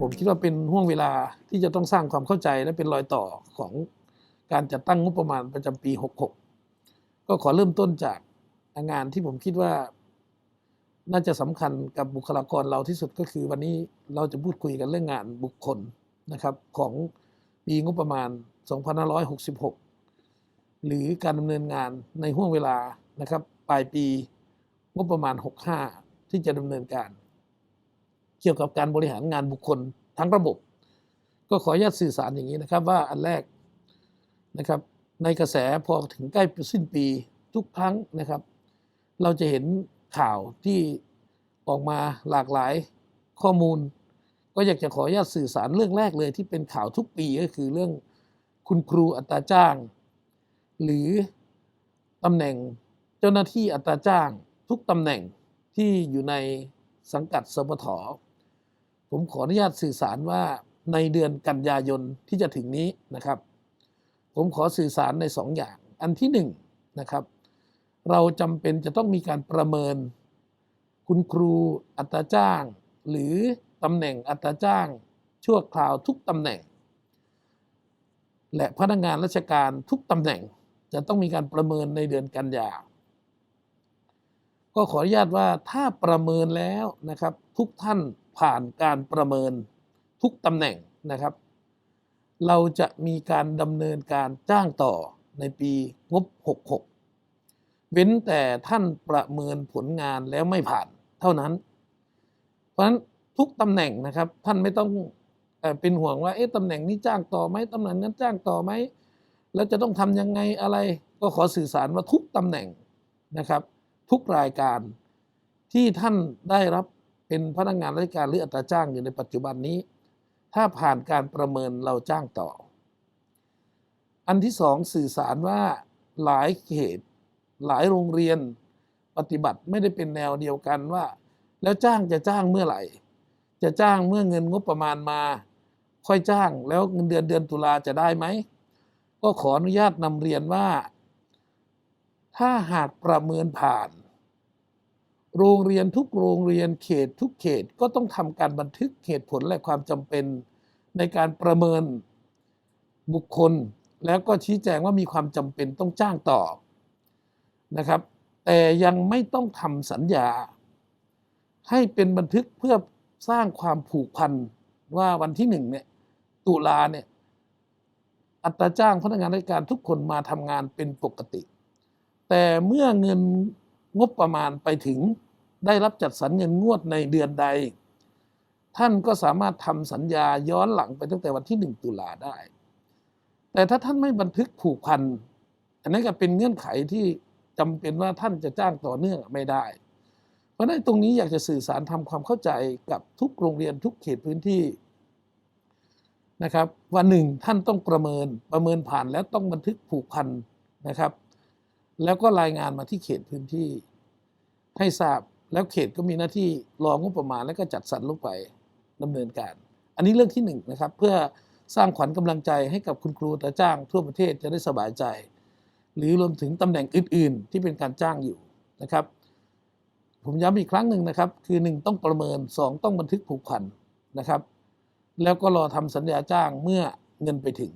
ผมคิดว่าเป็นห่วงเวลาที่จะต้องสร้างความเข้าใจและเป็นรอยต่อของการจัดตั้งงบประมาณประจำปี 66 ก็ขอเริ่มต้นจากงานที่ผมคิดว่า น่าจะสำคัญกับบุคลากรเราที่สุดก็คือ วันนี้เราจะพูดคุยกันเรื่องงานบุคคลนะครับของปีงบประมาณ 2566 หรือการดำเนินงานในห่วงเวลานะครับปลายปีงบประมาณ 65 ที่จะดำเนินการ เกี่ยวกับการบริหารงานบุคคลทั้งระบบ ก็ขออนุญาตสื่อสารอย่างนี้นะครับว่าอันแรกนะครับในกระแสพอถึงใกล้สิ้นปีทุกครั้งนะครับ เราจะเห็นข่าวที่ออกมาหลากหลายข้อมูล ก็อยากจะขออนุญาตสื่อสารเรื่องแรกเลยที่เป็นข่าวทุกปีก็คือเรื่องคุณครูอัตราจ้าง หรือตำแหน่งเจ้าหน้าที่อัตราจ้าง ทุกตำแหน่งที่อยู่ในสังกัดสปท ผมขออนุญาตสื่อสารว่าในเดือนกันยายนที่จะถึงนี้นะครับ ผมขอสื่อสารในสองอย่าง อันที่หนึ่งนะครับ เราจำเป็นจะต้องมีการประเมิน คุณครูอัตราจ้าง หรือตำแหน่งอัตราจ้าง ชั่วคราวทุกตำแหน่ง และพนักงานราชการทุกตำแหน่งจะต้องมีการประเมินในเดือนกันยาก็ขออนุญาตว่าถ้าประเมินแล้วนะครับ ทุกท่าน ผ่านการประเมินทุกตำแหน่งนะครับ เราจะมีการดำเนินการจ้างต่อในปีงบ 66 เว้นแต่ท่านประเมินผลงานแล้วไม่ผ่านเท่านั้น เพราะฉะนั้นทุกตำแหน่งนะครับท่านไม่ต้องเอเป็นห่วงว่าเอ๊ะตำแหน่งนี้จ้างต่อไหมตำแหน่งนั้นจ้างต่อไหมแล้วจะต้องทำยังไงอะไร ก็ขอสื่อสารว่าทุกตำแหน่งนะครับ ทุกรายการที่ท่านได้รับ เป็นพนักงานราชการหรืออัตราจ้างอยู่ในปัจจุบันนี้ ถ้าผ่านการประเมินเราจ้างต่อ อันที่สองสื่อสารว่าหลายเขต หลายโรงเรียนปฏิบัติไม่ได้เป็นแนวเดียวกันว่า แล้วจ้างจะจ้างเมื่อไหร่ จะจ้างเมื่อเงินงบประมาณมา ค่อยจ้างแล้วเงินเดือนเดือนตุลาจะได้ไหมก็ขออนุญาตนำเรียนว่า ถ้าหากประเมินผ่าน โรงเรียนทุกโรงเรียนเขตทุกเขตก็ต้องทำการบันทึกเหตุผลและความจำเป็นในการประเมินบุคคล แล้วก็ชี้แจงว่ามีความจำเป็นต้องจ้างต่อนะครับ แต่ยังไม่ต้องทำสัญญา ให้เป็นบันทึกเพื่อสร้างความผูกพันว่าวันที่หนึ่งเนี่ยตุลาเนี่ยอัตราจ้างพนักงานราชการทุกคนมาทำงานเป็นปกติ แต่เมื่อเงินงบประมาณไปถึง ได้รับจัดสรรเงินงวดในเดือนใด ท่านก็สามารถทำสัญญาย้อนหลังไปตั้งแต่วันที่หนึ่งตุลาได้ แต่ถ้าท่านไม่บันทึกผูกพัน อันนั้ก็เป็นเงื่อนไขที่จำเป็นว่าท่านจะจ้างต่อเนื่องไม่ได้ เพราะฉะนั้นตรงนี้อยากจะสื่อสารทำความเข้าใจกับทุกโรงเรียนทุกเขตพื้นที่นะครับว่าหนึ่งท่านต้องประเมินประเมินผ่านแล้วต้องบันทึกผูกพันนะครับ แล้วก็รายงานมาที่เขตพื้นที่ให้ทราบ แล้วเขตก็มีหน้าที่รองบประมาณแล้วก็จัดสรรลงไปดำเนินการ อันนี้เรื่องที่หนึ่งนะครับ เพื่อสร้างขวัญกำลังใจให้กับคุณครูตาจ้างทั่วประเทศจะได้สบายใจ หรือรวมถึงตำแหน่งอื่น ๆ ที่เป็นการจ้างอยู่นะครับ ผมย้ำอีกครั้งหนึ่งนะครับ คือหนึ่งต้องประเมินสองต้องบันทึกผูกพันนะครับ แล้วก็รอทำสัญญาจ้างเมื่อเงินไปถึง